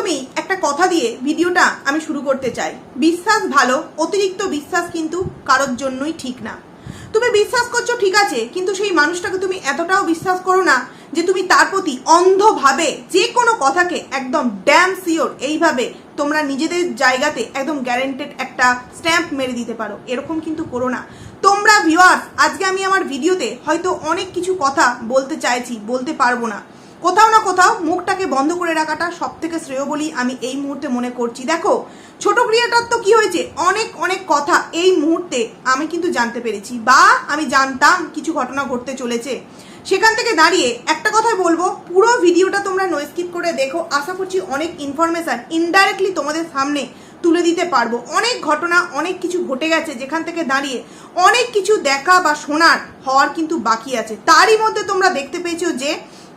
প্রথমেই একটা কথা দিয়ে ভিডিওটা আমি শুরু করতে চাই। বিশ্বাস ভালো, অতিরিক্ত বিশ্বাস কিন্তু কারোর জন্যই ঠিক না। তুমি বিশ্বাস করছ ঠিক আছে, কিন্তু সেই মানুষটাকে তুমি এতটাও বিশ্বাস করো না যে তুমি তার প্রতি অন্ধভাবে যে কোনো কথাকে একদম ড্যাম সিওর এইভাবে তোমরা নিজেদের জায়গাতে একদম গ্যারেন্টেড একটা স্ট্যাম্প মেরে দিতে পারো। এরকম কিন্তু করো না। তোমরা ভিউয়ার্স আজকে আমি আমার ভিডিওতে হয়তো অনেক কিছু কথা বলতে চাইছি, বলতে পারব না। কোথাও না কোথাও মুখটাকে বন্ধ করে রাখাটা সব থেকে শ্রেয় বলি আমি এই মুহূর্তে মনে করছি। দেখো, ছোট ক্রিয়েটার তো কি হয়েছে? অনেক অনেক কথা এই মুহূর্তে আমি কিন্তু জানতে পেরেছি বা আমি জানতাম কিছু ঘটনা ঘটতে চলেছে। সেখান থেকে দাঁড়িয়ে একটা কথাই বলব, পুরো ভিডিওটা তোমরা নো স্কিপ করে দেখো। আশা করছি অনেক ইনফরমেশন ইনডাইরেক্টলি তোমাদের সামনে তুলে দিতে পারব। অনেক ঘটনা, অনেক কিছু ঘটে গেছে যেখান থেকে দাঁড়িয়ে অনেক কিছু দেখা বা শোনার হওয়ার কিন্তু বাকি আছে। তারই মধ্যে তোমরা দেখতে পেয়েছ যে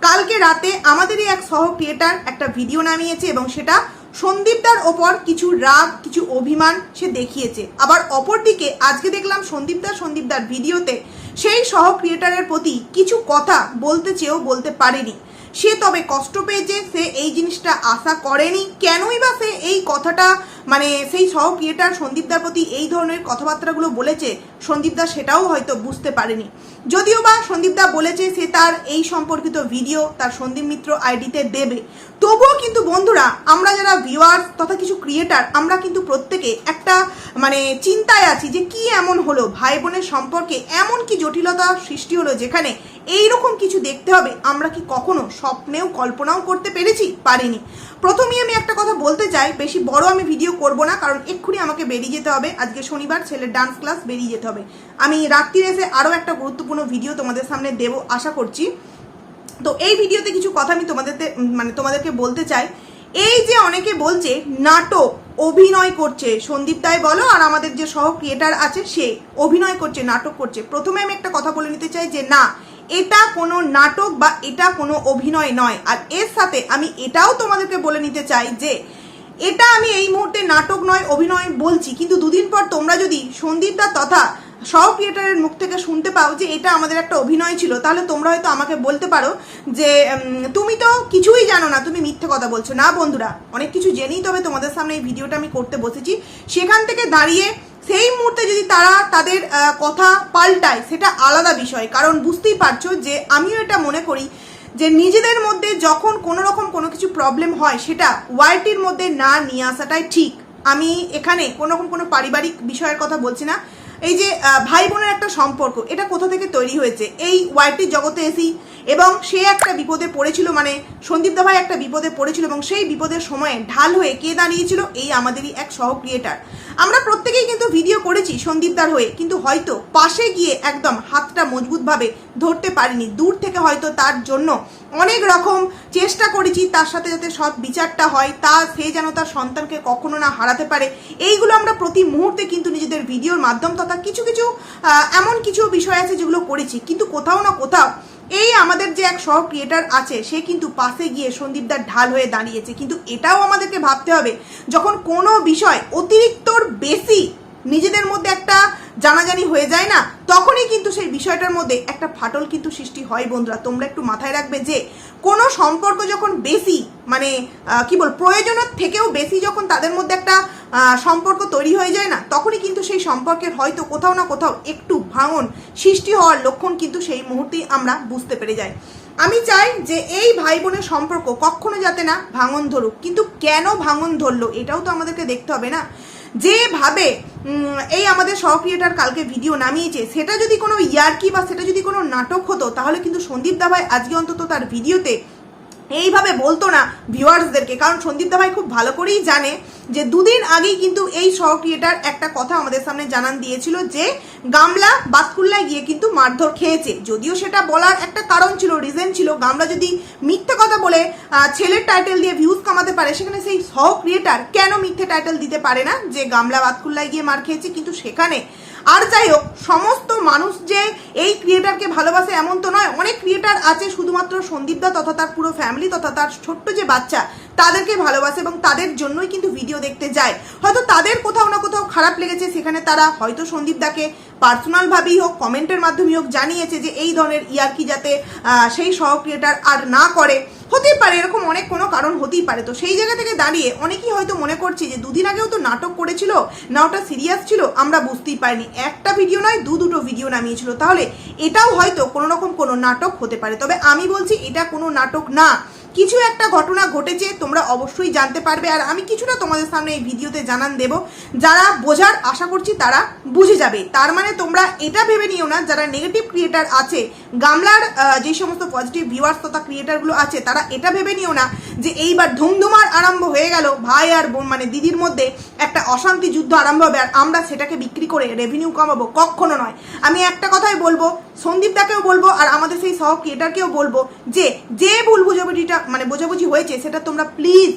কালকে রাতে আমাদেরই এক সহ ক্রিয়েটার একটা ভিডিও নামিয়েছে এবং সেটা সন্দীপদার ওপর কিছু রাগ, কিছু অভিমান সে দেখিয়েছে। আবার অপরদিকে আজকে দেখলাম সন্দীপদার সন্দীপদার ভিডিওতে সেই সহ ক্রিয়েটারের প্রতি কিছু কথা বলতে চেয়েও বলতে পারেনি। সে তবে কষ্ট পেয়েছে, সে এই জিনিসটা আশা করেনি। কেনই বা সে এই কথাটা মানে সেই সহ ক্রিয়েটার সন্দীপদার প্রতি এই ধরনের কথাবার্তাগুলো বলেছে সন্দীপদা সেটাও হয়তো বুঝতে পারেনি। যদিও বা সন্দীপদা বলেছে সে তার এই সম্পর্কিত ভিডিও তার সন্দীপ মিত্র আইডিতে দেবে। তবুও কিন্তু বন্ধুরা, আমরা যারা ভিউয়ার্স তথা কিছু ক্রিয়েটার আমরা কিন্তু প্রত্যেকে একটা মানে চিন্তায় আছি যে কি এমন হলো ভাই বোনের সম্পর্কে এমন কি জটিলতা সৃষ্টি হলো যেখানে এইরকম কিছু দেখতে হবে, আমরা কি কখনো স্বপ্নেও কল্পনাও করতে পেরেছি, পারিনি। প্রথমেই আমি বলতে চাই, বেশি বড় আমি ভিডিও করব না, কারণ এক্ষুনি আমাকে বেরিয়ে যেতে হবে। আজকে শনিবার, ছেলের ডান্স ক্লাস বেরিয়ে যেতে হবে। আমি রাত্রির এসে আরও একটা গুরুত্বপূর্ণ ভিডিও তোমাদের সামনে দেব, আশা করছি। তো এই ভিডিওতে কিছু কথা আমি তোমাদের মানে তোমাদেরকে বলতে চাই। এই যে অনেকে বলছে, নাটক অভিনয় করছে। সন্দীপ দাই বলো আর আমাদের যে সহ ক্রিয়েটার আছে, সে অভিনয় করছে, নাটক করছে। প্রথমে আমি একটা কথা বলে নিতে চাই যে, না এটা কোনো নাটক বা এটা কোনো অভিনয় নয়। আর এর সাথে আমি এটাও তোমাদেরকে বলে নিতে চাই যে, এটা আমি এই মুহূর্তে নাটক নয়, অভিনয় বলছি। কিন্তু দুদিন পর তোমরা যদি সন্দীপ দা তথা সব ক্রিয়েটারের মুখ থেকে শুনতে পাও যে এটা আমাদের একটা অভিনয় ছিল, তাহলে তোমরা হয়তো আমাকে বলতে পারো যে তুমি তো কিছুই জানো না, তুমি মিথ্যে কথা বলছো। না বন্ধুরা, অনেক কিছু জেনেই তবে তোমাদের সামনে এই ভিডিওটা আমি করতে বসেছি। সেখান থেকে দাঁড়িয়ে সেই মুহূর্তে যদি তারা তাদের কথা পাল্টায়, সেটা আলাদা বিষয়। কারণ বুঝতেই পারছ যে আমিও এটা মনে করি যে নিজেদের মধ্যে যখন কোনো রকম কোনো কিছু প্রবলেম হয়, সেটা ওয়াইটির মধ্যে না নিয়ে আসাটাই ঠিক। আমি এখানে কোনো রকম কোনো পারিবারিক বিষয়ের কথা বলছি না। এই যে ভাই বোনের একটা সম্পর্ক, এটা কোথা থেকে তৈরি হয়েছে? এই ওয়াইটির জগতে এসি এবং সে একটা বিপদে পড়েছিল মানে সন্দীপ ভাই একটা বিপদে পড়েছিল, এবং সেই বিপদের সময়ে ঢাল হয়ে কে দাঁড়িয়েছিল? এই আমাদেরই এক সহ ক্রিয়েটার আমরা প্রত্যেকেই কিন্তু ভিডিও করেছি সন্দীপদার হয়ে, কিন্তু হয়তো পাশে গিয়ে একদম হাতটা মজবুতভাবে ধরতে পারিনি। দূর থেকে হয়তো তার জন্য অনেক রকম চেষ্টা করেছি তার সাথে যাতে সৎ বিচারটা হয়, তা সে যেন তার সন্তানকে কখনো না হারাতে পারে। এইগুলো আমরা প্রতি মুহূর্তে কিন্তু নিজেদের ভিডিওর মাধ্যম তথা কিছু কিছু এমন কিছু বিষয় আছে যেগুলো করেছি। কিন্তু কোথাও না কোথাও এই আমাদের যে এক সহ ক্রিয়েটার আছে, সে কিন্তু পাশে গিয়ে সন্দীপদার ঢাল হয়ে দাঁড়িয়েছে। কিন্তু এটাও আমাদেরকে ভাবতে হবে, যখন কোনো বিষয় অতিরিক্তর বেশি নিজেদের মধ্যে একটা জানাজানি হয়ে যায় না তখনই কিন্তু সেই বিষয়টার মধ্যে একটা ফাটল কিন্তু সৃষ্টি হয় বন্ধুরা। তোমরা একটু মাথায় রাখবে যে, কোনো সম্পর্ক যখন বেশি মানে কি বল প্রয়োজনের থেকেও বেশি যখন তাদের মধ্যে একটা সম্পর্ক তৈরি হয়ে যায় না, তখনই কিন্তু সেই সম্পর্কের হয়তো কোথাও না কোথাও একটু ভাঙন সৃষ্টি হওয়ার লক্ষণ কিন্তু সেই মুহূর্তেই আমরা বুঝতে পেরে যাই। আমি চাই যে এই ভাই বোনের সম্পর্ক কখনো যাতে না ভাঙন ধরুক। কিন্তু কেন ভাঙন ধরলো, এটাও তো আমাদেরকে দেখতে হবে না। যেভাবে এই আমাদের সহ ক্রিয়েটার কালকে ভিডিও নামিয়েছে, সেটা যদি কোনো ইয়ার্কি বা সেটা যদি কোনো নাটক হতো, তাহলে কিন্তু সন্দীপ দাভাই আজকে অন্তত তার ভিডিওতে এইভাবে বলতো না ভিউয়ার্সদেরকে। কারণ সন্দীপ দাভাই খুব ভালো করেই জানে যে দুদিন আগেই কিন্তু এই সহ ক্রিয়েটার একটা কথা আমাদের সামনে জানান দিয়েছিল যে গামলা বাসকুল্লায় গিয়ে কিন্তু মারধর খেয়েছে। যদিও সেটা বলার একটা কারণ ছিল রিজন ছিল, গামলা যদি মিথ্যে কথা বলে ছেলের টাইটেল দিয়ে ভিউজ কামাতে পারে, সেখানে সেই সহ ক্রিয়েটার কেন মিথ্যে টাইটেল দিতে পারে না যে গামলা বাতকুল্লায় গিয়ে মার খেয়েছে? কিন্তু সেখানে আর যাই হোক সমস্ত মানুষ যে এই ক্রিয়েটারকে ভালোবাসে এমন তো নয়, অনেক ক্রিয়েটার আছে শুধুমাত্র সন্দীপদা তথা তার পুরো ফ্যামিলি তথা তার ছোট্ট যে বাচ্চা, তাদেরকে ভালোবাসে এবং তাদের জন্যই কিন্তু ভিডিও দেখতে যায়। হয়তো তাদের কোথাও না কোথাও খারাপ লেগেছে, সেখানে তারা হয়তো সন্দীপদাকে পার্সোনালভাবেই হোক কমেন্টের মাধ্যমেই হোক, জানিয়েছে যে এই ধরনের ইয়ার্কি যাতে সেই সহ ক্রিয়েটার আর না করে। হতেই পারে, এরকম অনেক কোনো কারণ হতেই পারে। তো সেই জায়গা থেকে দাঁড়িয়ে অনেকেই হয়তো মনে করছে যে দুদিন আগেও তো নাটক করেছিল, না ওটা সিরিয়াস ছিল, আমরা বুঝতেই পারিনি। একটা ভিডিও নয়, দু দুটো ভিডিও নামিয়েছিল। তাহলে এটাও হয়তো কোনো রকম কোনো নাটক হতে পারে। তবে আমি বলছি এটা কোনো নাটক না। কিছু একটা ঘটনা ঘটেছে, তোমরা অবশ্যই জানতে পারবে, আর আমি কিছুটা তোমাদের সামনে এই ভিডিওতে জানান দেব। যারা বোঝার আশা করছি তারা বুঝে যাবে। তার মানে তোমরা এটা ভেবে নিও না, যারা নেগেটিভ ক্রিয়েটার আছে, গামলার যে সমস্ত পজিটিভ ভিউয়ার্স তথা ক্রিয়েটারগুলো আছে, তারা এটা ভেবে নিও না যে এইবার ধুমধুমার আরম্ভ হয়ে গেল, ভাই আর বোন মানে দিদির মধ্যে একটা অশান্তি যুদ্ধ আরম্ভ হবে, আর আমরা সেটাকে বিক্রি করে রেভিনিউ কমাবো, কখনো নয়। আমি একটা কথাই বলব, সন্দীপ দাকেও বলব, আর আমাদের সেই সহ ক্রিয়েটারকেও বলব যে যে ভুল বুঝাবুঝিটা মানে বোঝাবুঝি হয়েছে, সেটা তোমরা প্লিজ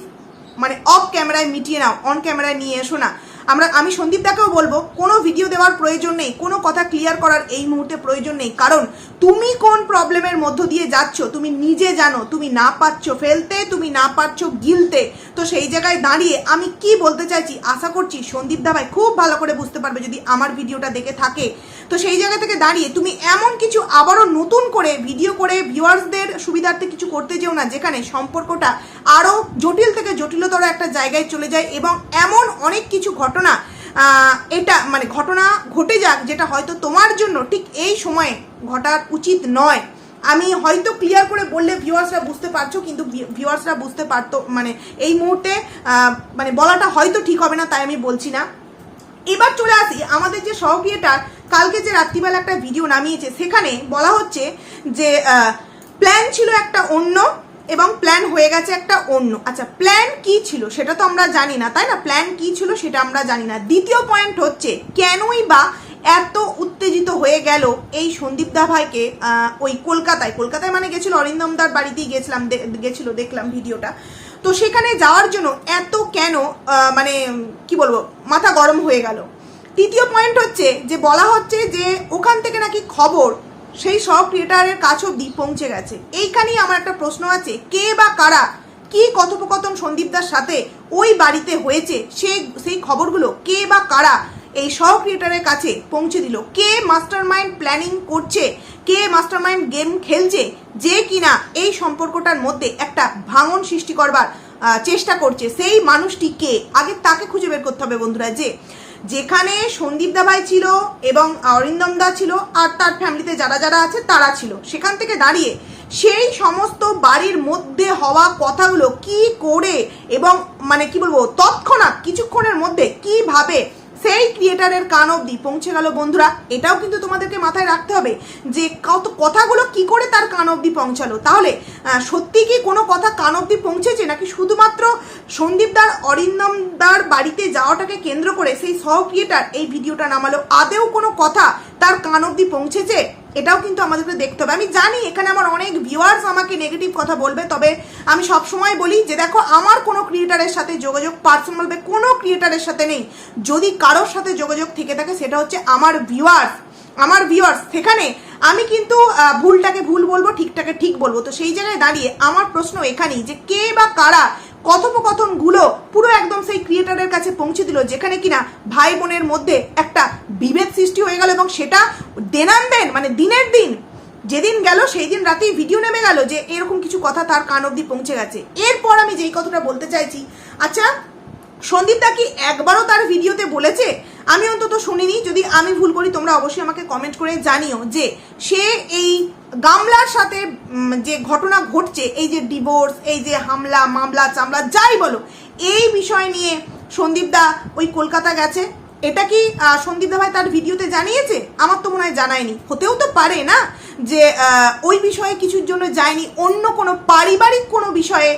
মানে অফ ক্যামেরায় মিটিয়ে নাও অন ক্যামেরায় নিয়ে এসো না। আমরা, আমি সন্দীপ দাকেও বলব, কোনো ভিডিও দেওয়ার প্রয়োজন নেই, কোনো কথা ক্লিয়ার করার এই মুহূর্তে প্রয়োজন নেই। কারণ, তুমি কোন প্রবলেমের মধ্য দিয়ে যাচ্ছ, তুমি নিজে জানো, তুমি না পাচ্ছ ফেলতে, তুমি না পারছ গিলতে। তো সেই জায়গায় দাঁড়িয়ে আমি কি বলতে চাইছি, আশা করছি সন্দীপ দা ভাই খুব ভালো করে বুঝতে পারবে যদি আমার ভিডিওটা দেখে থাকে। তো সেই জায়গা থেকে দাঁড়িয়ে তুমি এমন কিছু আবারও নতুন করে ভিডিও করে ভিউয়ার্সদের সুবিধার্থে কিছু করতে যেও না, যেখানে সম্পর্কটা আরও জটিল থেকে জটিলতর একটা জায়গায় চলে যায় এবং এমন অনেক কিছু ঘটনা এটা মানে ঘটনা ঘটে যাক যেটা হয়তো তোমার জন্য ঠিক এই সময়ে ঘটার উচিত নয়। আমি হয়তো ক্লিয়ার করে বললে ভিউয়ার্সরা বুঝতে পারছ, কিন্তু ভিউয়ার্সরা বুঝতে পারতো মানে এই মুহূর্তে মানে বলাটা হয়তো ঠিক হবে না, তাই আমি বলছি না। এবার চলে আসি আমাদের যে সহক্রিয়েটার, কালকে যে রাত্রিবেলা একটা ভিডিও নামিয়েছে, সেখানে বলা হচ্ছে যে প্ল্যান ছিল একটা অন্য এবং প্ল্যান হয়ে গেছে একটা অন্য। আচ্ছা প্ল্যান কি ছিল সেটা তো আমরা জানি না, তাই না? প্ল্যান কি ছিল সেটা আমরা জানি না। দ্বিতীয় পয়েন্ট হচ্ছে, কেনই বা এত উত্তেজিত হয়ে গেল এই সন্দীপ দা ভাইকে ওই কলকাতায়। কলকাতায় মানে গেছিল অরিন্দমদার বাড়িতেই গেছিলাম গেছিল, দেখলাম ভিডিওটা। তো সেখানে যাওয়ার জন্য এত কেন মানে কি বলব, মাথা গরম হয়ে গেল। তৃতীয় পয়েন্ট হচ্ছে যে, বলা হচ্ছে যে, ওখান থেকে নাকি খবর সেই সব ক্রিয়েটারের কাছ অব্দি পৌঁছে গেছে। এইখানেই আমার একটা প্রশ্ন আছে, কে বা কারা কি কথোপকথন সন্দীপদার সাথে ওই বাড়িতে হয়েছে? সে, সেই খবরগুলো কে বা কারা এই সহ ক্রিয়েটারের কাছে পৌঁছে দিল। কে মাস্টার মাইন্ড প্ল্যানিং করছে? কে মাস্টার মাইন্ড গেম খেলছে? যে কিনা এই সম্পর্কটার মধ্যে একটা ভাঙন সৃষ্টি করবার চেষ্টা করছে। সেই মানুষটি কে? আগে তাকে খুঁজে বের করতে হবে বন্ধুরা, যে যেখানে সন্দীপ দা ভাই ছিল এবং অরিন্দম দা ছিল আর তার ফ্যামিলিতে যারা যারা আছে তারা ছিল। সেখান থেকে দাঁড়িয়ে সেই সমস্ত বাড়ির মধ্যে হওয়া কথাগুলো কি করে এবং মানে কি বলব, তৎক্ষণাৎ কিছুক্ষণের মধ্যে কীভাবে সেই ক্রিয়েটারের কান অব্দি পৌঁছে গেল বন্ধুরা। এটাও কিন্তু তোমাদেরকে মাথায় রাখতে হবে যে কত কথাগুলো কি করে তার কান অবধি পৌঁছালো। তাহলে সত্যি কি কোনো কথা কান অবধি পৌঁছেছে নাকি শুধুমাত্র সন্দীপদার, অরিন্দমদার বাড়িতে যাওয়াটাকে কেন্দ্র করে সেই সহ ক্রিয়েটার এই ভিডিওটা নামালো? আদেও কোনো কথা তার কান অব্দি পৌঁছেছে? এটাও কিন্তু আমাদেরকে দেখতে হবে। আমি জানি এখানে আমার অনেক ভিউয়ার্স আমাকে নেগেটিভ কথা বলবে, তবে আমি সব সময় বলি যে দেখো, আমার কোনো ক্রিয়েটারের সাথে যোগাযোগ পার্সোনাল বলবে কোনো ক্রিয়েটারের সাথে নেই। যদি কারোর সাথে যোগাযোগ থেকে থাকে, সেটা হচ্ছে আমার ভিউয়ার্স আমার ভিউয়ার্স সেখানে আমি কিন্তু ভুলটাকে ভুল বলব, ঠিকটাকে ঠিক বলব। তো সেই জায়গায় দাঁড়িয়ে আমার প্রশ্ন এখানেই যে কে বা কারা কথোপকথনগুলো পুরো একদম সেই ক্রিয়েটারের কাছে পৌঁছে দিল, যেখানে কিনা ভাই বোনের মধ্যে একটা বিভেদ সৃষ্টি হয়ে গেল এবং সেটা দেনান দেন মানে দিনের দিন, যেদিন গেল সেই দিন রাতেই ভিডিও নেমে গেল যে এরকম কিছু কথা তার কান অব্দি পৌঁছে গেছে। এরপর আমি যেই কথাটা বলতে চাইছি আচ্ছা সন্দীপ দা কি একবারও তার ভিডিওতে বলেছে আমি অন্তত শুনিনি যদি আমি ভুল করি তোমরা অবশ্যই আমাকে কমেন্ট করে জানিও যে সে এই গামলার সাথে যে ঘটনা ঘটছে এই যে ডিভোর্স এই যে হামলা মামলা চামলা যাই বলো এই বিষয় নিয়ে সন্দীপ দা ওই কলকাতা গেছে। এটা কি আহ, সন্দীপ দা ভাই তার ভিডিওতে জানিয়েছে? আমার তো মনে হয় জানায়নি। হতেও তো পারে না যে ওই বিষয়ে কিছুর জন্য যায়নি অন্য কোনো পারিবারিক কোনো বিষয়ে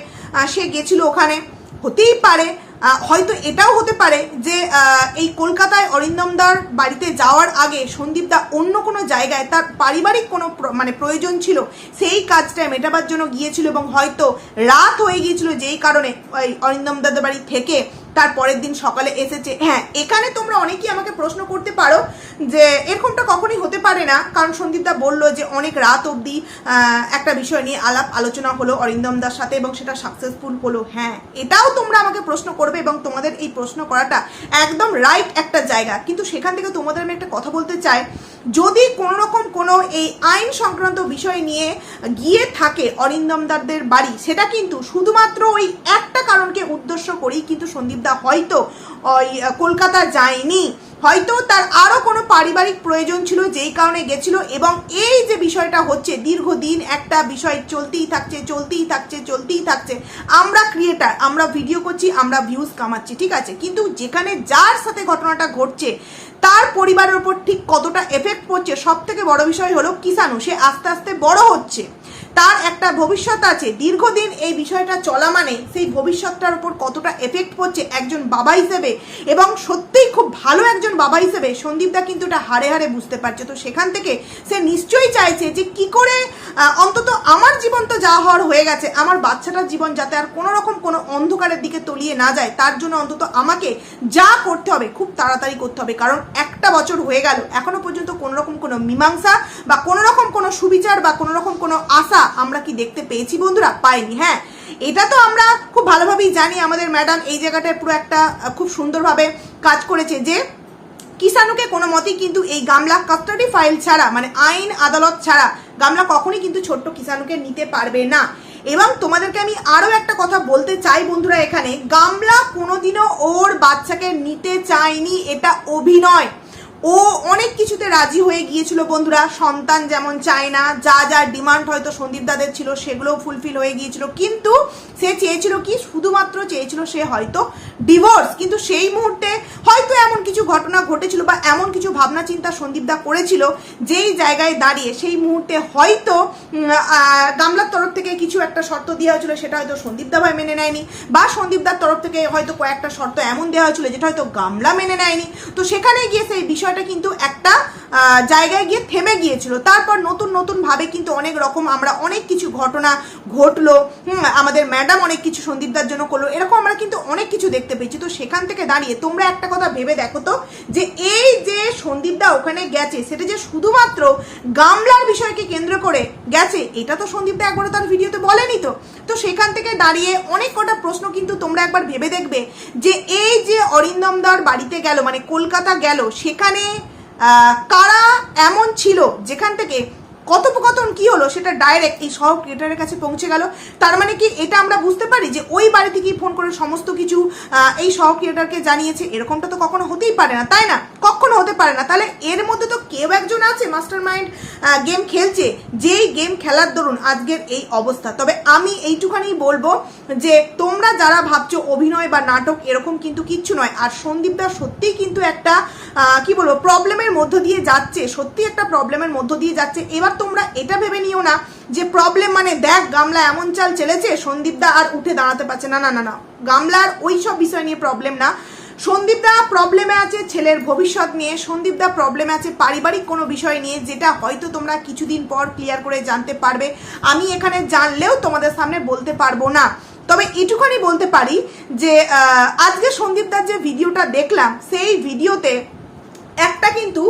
সে গেছিল ওখানে। হতেই পারে হয়তো এটাও হতে পারে যে এই কলকাতায় অরিন্দমদার বাড়িতে যাওয়ার আগে সন্দীপদা অন্য কোনো জায়গায় তার পারিবারিক কোনো মানে প্রয়োজন ছিল, সেই কাজটা মেটাবার জন্য গিয়েছিল এবং হয়তো রাত হয়ে গিয়েছিল যেই কারণে ওই অরিন্দমদাদের বাড়ি থেকে তার পরের দিন সকালে এসেছে। হ্যাঁ এখানে তোমরা অনেকেই আমাকে প্রশ্ন করতে পারো যে এরকমটা কখনই হতে পারে না। কারণ সন্দীপদা বলল যে অনেক রাত অবধি একটা বিষয় নিয়ে আলাপ আলোচনা হলো অরিন্দম দার সাথে এবং সেটা সাকসেসফুল হলো। হ্যাঁ এটাও তোমরা আমাকে প্রশ্ন করবে এবং তোমাদের এই প্রশ্ন করাটা একদম রাইট একটা জায়গা। কিন্তু সেখান থেকে তোমাদের আমি একটা কথা বলতে চাই। যদি কোনো রকম কোনো এই আইন সংক্রান্ত বিষয় নিয়ে গিয়ে থাকে অরিন্দমদারদের বাড়ি, সেটা কিন্তু শুধুমাত্র ওই একটা কারণকে উদ্দেশ্য করেই কিন্তু সন্দীপদা হয়তো, ওই কলকাতা যায়নি। হয়তো তার আরও কোনো পারিবারিক প্রয়োজন ছিল যেই কারণে গেছিল এবং এই যে বিষয়টা হচ্ছে, দীর্ঘদিন একটা বিষয় চলতেই থাকছে চলতেই থাকছে চলতেই থাকছে। আমরা ক্রিয়েটার আমরা ভিডিও করছি, আমরা ভিউজ কামাচ্ছি, ঠিক আছে? কিন্তু যেখানে যার সাথে ঘটনাটা ঘটছে, তার পরিবারের ওপর ঠিক কতটা এফেক্ট পড়ছে সব থেকে বড় বিষয় হলো কিষাণু। সে আস্তে আস্তে বড় হচ্ছে। তার একটা ভবিষ্যৎ আছে। দীর্ঘদিন এই বিষয়টা চলা মানে সেই ভবিষ্যৎটার উপর কতটা এফেক্ট পড়ছে একজন বাবা হিসেবে এবং সত্যিই খুব ভালো একজন বাবা হিসেবে সন্দীপদা কিন্তু এটা হারে হারে বুঝতে পারছে। তো সেখান থেকে সে নিশ্চয়ই চাইছে যে কি করে অন্তত আমার জীবন তো যা হওয়ার হয়ে গেছে, আমার বাচ্চাটার জীবন যাতে আর কোনো রকম কোনো অন্ধকারের দিকে তলিয়ে না যায়, তার জন্য অন্তত আমাকে যা করতে হবে, খুব তাড়াতাড়ি করতে হবে। কারণ একটা বছর হয়ে গেল, এখনও পর্যন্ত কোনো রকম কোনো মীমাংসা বা কোনো রকম কোনো সুবিচার বা কোনো রকম কোনো আশা আমরা কি দেখতে পেয়েছি বন্ধুরা? পাইনি হ্যাঁ। এটা তো আমরা খুব ভালোভাবেই জানি, আমাদের ম্যাডাম এই জায়গাটায় পুরো একটা খুব সুন্দরভাবে কাজ করেছে যে কিষাণুকে কোনো মতেই কিন্তু এই গামলা কাস্টাডি ফাইল ছাড়া মানে আইন আদালত ছাড়া গামলা কখনই কিন্তু ছোট্ট কিষাণুকে নিতে পারবে না। এবং তোমাদেরকে আমি আরও একটা কথা বলতে চাই বন্ধুরা এখানে, গামলা কোনোদিনও ওর বাচ্চাকে নিতে চায়নি, এটা অভিনয়। ও অনেক কিছুতে রাজি হয়ে গিয়েছিল বন্ধুরা। সন্তান যেমন চায় না, যা যা ডিমান্ড হয়তো সন্দীপ দাদের ছিল সেগুলোও ফুলফিল হয়ে গিয়েছিল। কিন্তু সে চেয়েছিল কি? শুধুমাত্র চেয়েছিল সে হয়তো ডিভোর্স কিন্তু সেই মুহূর্তে হয়তো এমন কিছু ঘটনা ঘটেছিল বা এমন কিছু ভাবনা চিন্তা সন্দীপদা করেছিল যেই জায়গায় দাঁড়িয়ে, সেই মুহূর্তে হয়তো গামলার তরফ থেকে কিছু একটা শর্ত দেওয়া হয়েছিল সেটা হয়তো সন্দীপদা ভাই মেনে নেয়নি বা সন্দীপদার তরফ থেকে হয়তো কয়েকটা শর্ত এমন দেওয়া হয়েছিল যেটা হয়তো গামলা মেনে নেয়নি। তো সেখানে গিয়ে সেই বিষয়টা কিন্তু একটা জায়গায় গিয়ে থেমে গিয়েছিল। তারপর নতুন নতুন ভাবে কিন্তু অনেক রকম আমরা অনেক কিছু ঘটনা ঘটলো হুম, আমাদের ম্যাডাম অনেক কিছু সন্দীপদার জন্য করল এরকম আমরা কিন্তু অনেক কিছু দেখতে পেয়েছি। তো সেখান থেকে দাঁড়িয়ে তোমরা একটা কথা ভেবে দেখো তো যে এই যে সন্দীপদা ওখানে গেছে সেটা যে শুধুমাত্র গামলার বিষয়কে কেন্দ্র করে গেছে এটা তো সন্দীপদা একবারও তার ভিডিওতে বলেনি তো। তো সেখান থেকে দাঁড়িয়ে অনেক কটা প্রশ্ন কিন্তু তোমরা একবার ভেবে দেখবে যে এই যে অরিন্দমদার বাড়িতে গেল মানে কলকাতা গেল সেখানে কারা এমন ছিল যেখান থেকে কথোপকথন কি হলো সেটা ডাইরেক্ট এই সহ ক্রিয়েটারের কাছে পৌঁছে গেল। তার মানে কি এটা আমরা বুঝতে পারি যে ওই বাড়ি থেকেই ফোন করে সমস্ত কিছু এই সহ ক্রিয়েটারকে জানিয়েছে। এরকমটা তো কখনো হতেই পারে না, তাই না? কখনো হতে পারে না। তাহলে এর মধ্যে তো কেউ একজন আছে মাস্টার মাইন্ড গেম খেলছে, যেই গেম খেলার দরুন আজকের এই অবস্থা। তবে আমি এইটুখানি বলব যে তোমরা যারা ভাবছ অভিনয় বা নাটক এরকম কিন্তু কিচ্ছু নয়, আর সন্দীপদা সত্যিই কিন্তু একটা কি বলব প্রবলেমের মধ্য দিয়ে যাচ্ছে সত্যি একটা প্রবলেমের মধ্য দিয়ে যাচ্ছে। এবার তোমরা এটা ভেবে নিও না যে প্রবলেম মানে দেখ গামলা এমন চাল চেলেছে সন্দীপদা আর উঠে দাঁড়াতে পারছে না না না না। গামলার ওই সব বিষয় নিয়ে প্রবলেম না। সন্দীপদা প্রবলেমে আছে ছেলের ভবিষ্যৎ নিয়ে সন্দীপদা প্রবলেমে আছে পারিবারিক কোনো বিষয় নিয়ে, যেটা হয়তো তোমরা কিছুদিন পর ক্লিয়ার করে জানতে পারবে। আমি এখানে জানলেও তোমাদের সামনে বলতে পারব না। তবে এটুখানি বলতে পারি যে আজকে সন্দীপদার যে ভিডিওটা দেখলাম, সেই ভিডিওতে একটা কিন্তু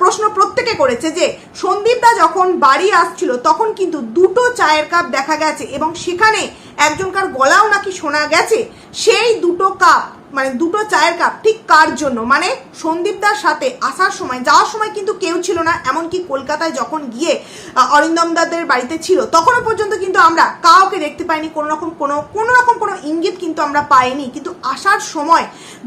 প্রশ্ন প্রত্যেকে করেছে যে, সন্দীপদা যখন বাড়ি আসছিল, তখন কিন্তু দুটো চায়ের কাপ দেখা গেছে এবং সেখানে একজনকার গলাও নাকি শোনা গেছে, সেই দুটো কাপ মানে দুটো চায়ের কাপ ঠিক কার জন্য? মানে সন্দীপদার সাথে আসার সময়, যাওয়ার সময় কিন্তু কেউ ছিল না, এমনকি কলকাতায় যখন গিয়ে অরিন্দম দাদের বাড়িতে ছিল, তখনও পর্যন্ত কিন্তু আমরা কাউকে দেখতে পাইনি, কোনো রকম কোনো কোনো রকম কোনো ইঙ্গিত কিন্তু আমরা পাইনি। কিন্তু আসার সময়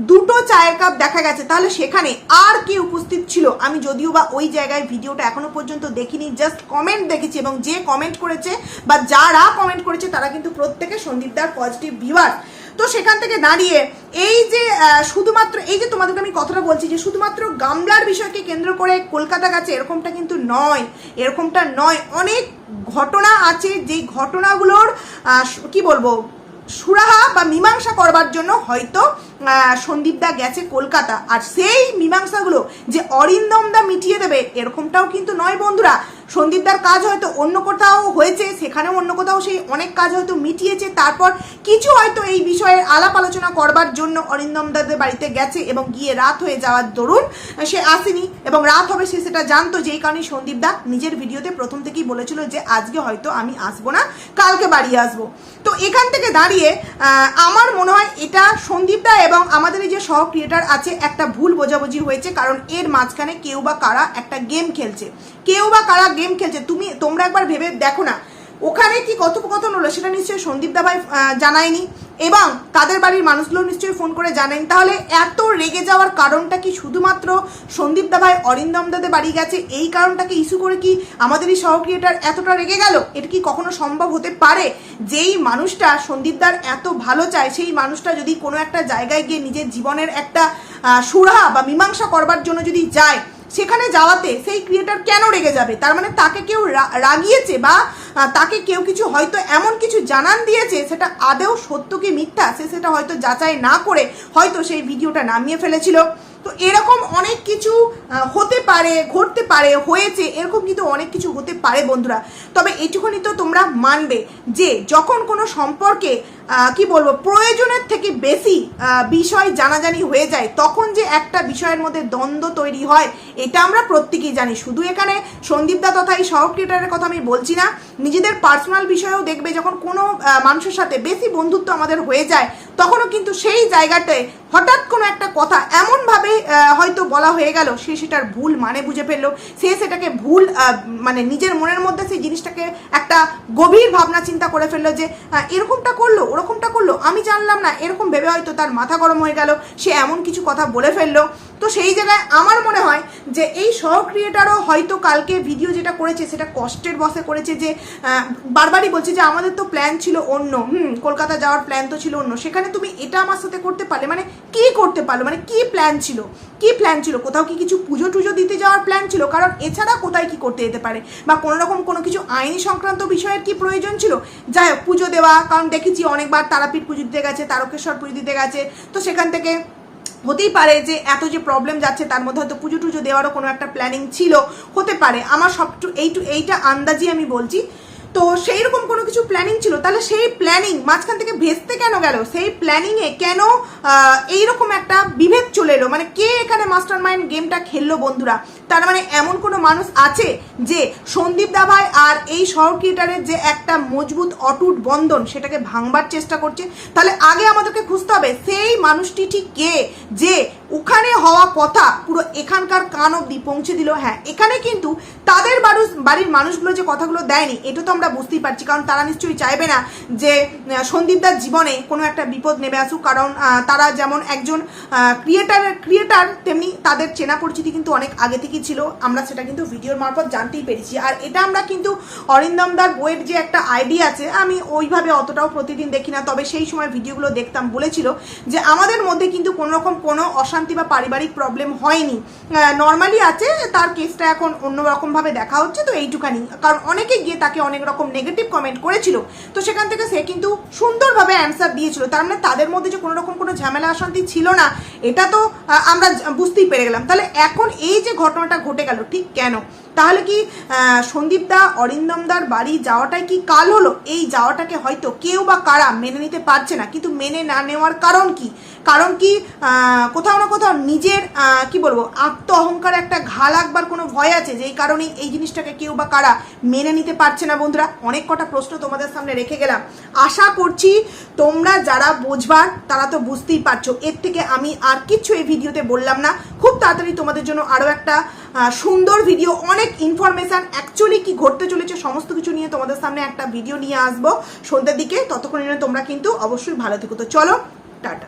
দুটো চায়ের কাপ দেখা গেছে, তাহলে সেখানে আর কে উপস্থিত ছিল? আমি যদিও বা ওই জায়গায় ভিডিওটা এখনও পর্যন্ত দেখিনি জাস্ট কমেন্ট দেখেছি এবং যে কমেন্ট করেছে বা যারা কমেন্ট করেছে, তারা কিন্তু প্রত্যেকে সন্দীপদার পজিটিভ ভিউয়ার তো সেখান থেকে দাঁড়িয়ে এই যে শুধুমাত্র, এই যে তোমাদেরকে আমি কথাটা বলছি যে শুধুমাত্র গামলার বিষয়কে কেন্দ্র করে কলকাতা গেছে, এরকমটা কিন্তু নয়, এরকমটা নয়। অনেক ঘটনা আছে, যেই ঘটনাগুলোর কি বলব, সুরাহা বা মীমাংসা করবার জন্য হয়তো সন্দীপদা গেছে কলকাতা। আর সেই মীমাংসাগুলো যে অরিন্দমদা মিটিয়ে দেবে, এরকমটাও কিন্তু নয় বন্ধুরা। সন্দীপদার কাজ হয়তো অন্য কোথাও হয়েছে, সেখানেও অন্য কোথাও সেই অনেক কাজ হয়তো মিটিয়েছে, তারপর কিছু হয়তো এই বিষয়ে আলাপ আলোচনা করবার জন্য অরিন্দম দাদের বাড়িতে গেছে এবং গিয়ে রাত হয়ে যাওয়ার দরুন সে আসেনি এবং রাত হবে সে সেটা জানতো, যেই কারণে সন্দীপ দা নিজের ভিডিওতে প্রথম থেকেই বলেছিল যে আজকে হয়তো আমি আসব না, কালকে বাড়ি আসব। তো এখান থেকে দাঁড়িয়ে আমার মনে হয় এটা সন্দীপ দা এবং আমাদের যে সহ ক্রিয়েটার আছে, একটা ভুল বোঝাবুঝি হয়েছে, কারণ এর মাঝখানে কেউ বা কারা একটা গেম খেলছে। কেউ বা কারা গেম খেলছে, তুমি, তোমরা একবার ভেবে দেখো না। ওখানে কি কথোপকথন হলো সেটা নিশ্চয়ই সন্দীপ দাভাই জানায়নি। এবং তাদের বাড়ির মানুষগুলো নিশ্চয়ই ফোন করে জানেন। তাহলে এত রেগে যাওয়ার কারণটা কি শুধুমাত্র সন্দীপ দাভাই অরিন্দম দাদে বাড়ি গেছে? এই কারণটাকে ইস্যু করে কি আমাদের এই সহক্রিয়েটার এতটা রেগে গেল? এটা কি কখনো সম্ভব হতে পারে? যেই মানুষটা সন্দীপদার এত ভালো চায়, সেই মানুষটা যদি কোনো একটা জায়গায় গিয়ে নিজের জীবনের একটা সুরাহা বা মীমাংসা করবার জন্য যদি যায় সেখানে যাওয়াতে সেই ক্রিয়েটার কেন রেগে যাবে? তার মানে তাকে কেউ রাগিয়েছে বা তাকে কেউ কিছু হয়তো এমন কিছু জানান দিয়েছে, সেটা আদেও সত্য কি মিথ্যা? সে সেটা হয়তো যাচাই না করে হয়তো সেই ভিডিওটা নামিয়ে ফেলেছিল। তো এরকম অনেক কিছু হতে পারে, ঘটতে পারে, হয়েছে, এরকম কিন্তু অনেক কিছু হতে পারে বন্ধুরা। তবে এইটুকুনি তো তোমরা মানবে যে, যখন কোনো সম্পর্কে কি বলব, প্রয়োজনের থেকে বেশি বিষয় জানাজানি হয়ে যায়, তখন যে একটা বিষয়ের মধ্যে দ্বন্দ্ব তৈরি হয়, এটা আমরা প্রত্যেকেই জানি। শুধু এখানে সন্দীপদা তথা এই সহ ক্রিয়েটারের কথা আমি বলছি না, নিজেদের পার্সোনাল বিষয়েও দেখবে যখন কোনো মানুষের সাথে বেশি বন্ধুত্ব আমাদের হয়ে যায়, তখনও কিন্তু সেই জায়গাটায় হঠাৎ কোনো একটা কথা এমনভাবে হয়তো বলা হয়ে গেল, সে সেটার ভুল মানে বুঝে ফেলল, সে সেটাকে ভুল মানে নিজের মনের মধ্যে সেই জিনিসটাকে একটা গভীর ভাবনা চিন্তা করে ফেলল যে এরকমটা করল ওরকমটা করল, আমি জানলাম না। এরকম ভেবে হয়তো তার মাথা গরম হয়ে গেল, সে এমন কিছু কথা বলে ফেলল। তো সেই জায়গায় আমার মনে হয় যে এই সহ ক্রিয়েটারও হয়তো কালকে ভিডিও যেটা করেছে, সেটা কষ্টের বসে করেছে যে বারবারই বলছে যে আমাদের তো প্ল্যান ছিল অন্য, হুম, কলকাতা যাওয়ার প্ল্যান তো ছিল অন্য। সেখানে তুমি এটা আমার সাথে করতে পারলে মানে কি করতে পারল মানে কি প্ল্যান ছিল? কি প্ল্যান ছিল? কোথাও কি কিছু পুজো টুজো দিতে যাওয়ার প্ল্যান ছিল? কারণ এছাড়া কোথায় কি করতে যেতে পারে? বা কোনো রকম কোনো কিছু আইনি সংক্রান্ত বিষয়ের কি প্রয়োজন ছিল? যাই হোক, পুজো দেওয়া, কারণ দেখেছি অনেকবার তারাপীঠ পুজো দিতে গেছে, তারকেশ্বর পুজো দিতে গেছে। তো সেখান থেকে হতেই পারে যে এত যে প্রবলেম যাচ্ছে, তার মধ্যে হয়তো পুজো টুজো দেওয়ারও কোনো একটা প্ল্যানিং ছিল। হতে পারে। আমার সব এইটু, এইটা আন্দাজি আমি বলছি। তো সেই রকম কোনো কিছু প্ল্যানিং ছিল? তাহলে সেই প্ল্যানিং মাঝখান থেকে ভেস্তে কেন গেল? সেই প্ল্যানিংয়ে কেন এইরকম একটা বিভেদ চলে এলো? মানে কে এখানে মাস্টার মাইন্ড গেমটা খেললো বন্ধুরা? তার মানে এমন কোনো মানুষ আছে যে সন্দীপ দাভাই আর এই শহর ক্রিয়েটারের যে একটা মজবুত, অটুট বন্ধন সেটাকে ভাঙবার চেষ্টা করছে? তাহলে আগে আমাদেরকে খুঁজতে হবে, সেই মানুষটি ঠিক কে? যে ওখানে হওয়া কথা পুরো এখানকার কান অব্দি পৌঁছে দিল। হ্যাঁ এখানে কিন্তু তাদের বাড়ির বাড়ির মানুষগুলো যে কথাগুলো দেয়নি, এটা তো আমরা বুঝতেই পারছি, কারণ তারা নিশ্চয়ই চাইবে না যে সন্দীপদার জীবনে কোনো একটা বিপদ নেমে আসুক। কারণ তারা যেমন একজন ক্রিয়েটার ক্রিয়েটার, তেমনি তাদের চেনা পরিচিতি কিন্তু অনেক আগে থেকেই ছিল, আমরা সেটা কিন্তু ভিডিওর মারফত জানতেই পেরেছি। আর এটা আমরা কিন্তু অরিন্দমদার বইয়ের যে একটা আইডিয়া আছে, আমি ওইভাবে অতটাও প্রতিদিন দেখি না, তবে সেই সময় ভিডিওগুলো দেখতাম, বলেছিল যে আমাদের মধ্যে কিন্তু কোনো রকম কোনো অশান্তি বা পারিবারিক প্রবলেম হয়নি। নর্মালি আছে, তার কেসটা এখন অন্যরকমভাবে দেখা হচ্ছে, তো এইটুখানি কারণ অনেকে গিয়ে তাকে অনেক রকম নেগেটিভ কমেন্ট করেছিল, তো সেখান থেকে সে কিন্তু সুন্দরভাবে অ্যান্সার দিয়েছিল। তার মানে তাদের মধ্যে যে কোনো রকম কোনো ঝামেলা অশান্তি ছিল না, এটা তো আমরা বুঝতেই পেরে গেলাম। তাহলে এখন এই যে ঘটনাটা ঘটে গেল ঠিক কেন? তাহলে কি সন্দীপদা অরিন্দমদার বাড়ি যাওয়াটাই কি কাল হলো? এই যাওয়াটাকে হয়তো কেউ বা কারা মেনে নিতে পারছে না। কিন্তু মেনে না নেওয়ার কারণ কি? কারণ কি কোথাও না কোথাও নিজের কি বলব আত্ম অহংকার একটা ঘা লাগবার কোনো ভয় আছে, যেই কারণে এই জিনিসটাকে কেউ বা কারা মেনে নিতে পারছে না, বন্ধুরা? অনেক কটা প্রশ্ন তোমাদের সামনে রেখে গেলাম। আশা করছি তোমরা যারা বুঝবার, তারা তো বুঝতেই পারছ। এর থেকে আমি আর কিচ্ছু এই ভিডিওতে বললাম না। খুব তাড়াতাড়ি তোমাদের জন্য আরও একটা সুন্দর ভিডিও অনেক ইনফরমেশান অ্যাকচুয়ালি কি ঘটতে চলেছে, সমস্ত কিছু নিয়ে তোমাদের সামনে একটা ভিডিও নিয়ে আসব। সন্ধ্যের দিকে ততক্ষণ তোমরা কিন্তু অবশ্যই ভালো থেকো। তো চলো, টাটা।